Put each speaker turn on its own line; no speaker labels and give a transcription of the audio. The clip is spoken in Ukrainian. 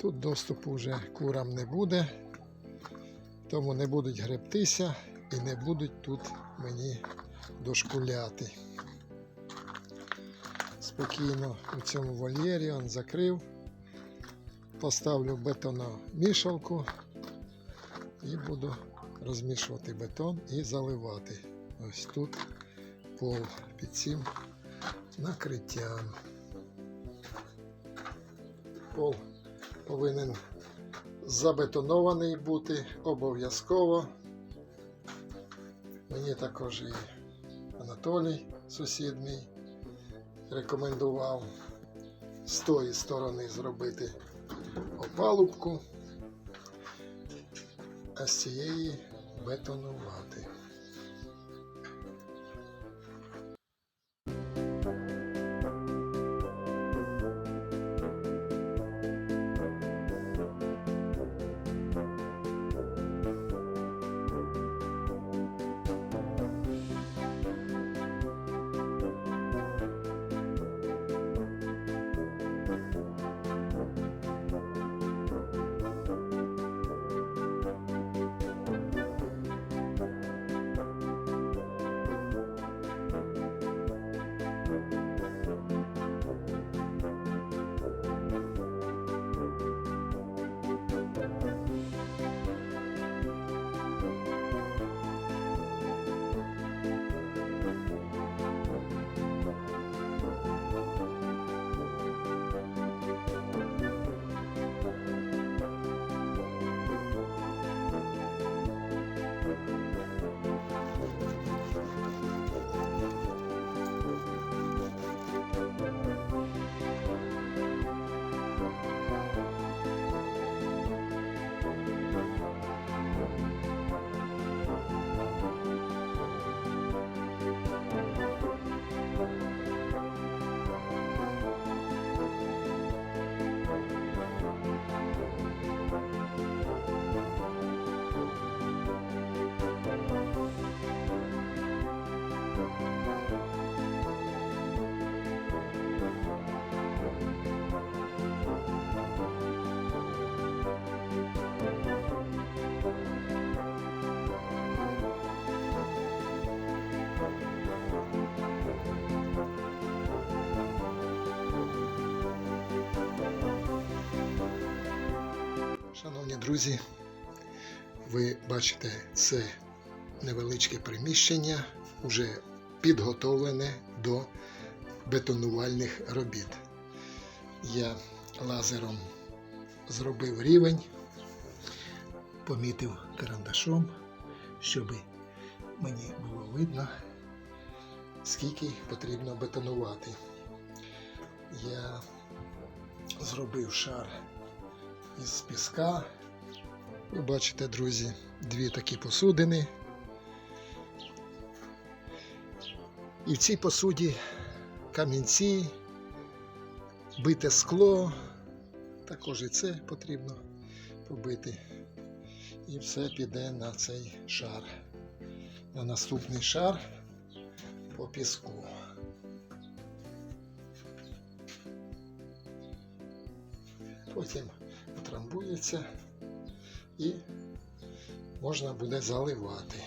Тут доступу вже курам не буде, тому не будуть гребтися і не будуть тут мені дошкуляти. Спокійно у цьому вольєрі он закрив, поставлю бетономішалку і буду розмішувати бетон і заливати. Ось тут пол під цим накриттям. Пол повинен забетонований бути обов'язково. Мені також і Анатолій, сусід мій, рекомендував з тої сторони зробити опалубку, а з цієї бетонувати. Друзі, ви бачите це невеличке приміщення, вже підготовлене до бетонувальних робіт. Я лазером зробив рівень, помітив карандашом, щоб мені було видно, скільки потрібно бетонувати. Я зробив шар із піска. Ви бачите, друзі, дві такі посудини. І в цій посуді камінці, бите скло, також і це потрібно побити. І все піде на цей шар, на наступний шар по піску. Потім утрамбується і можна буде заливати.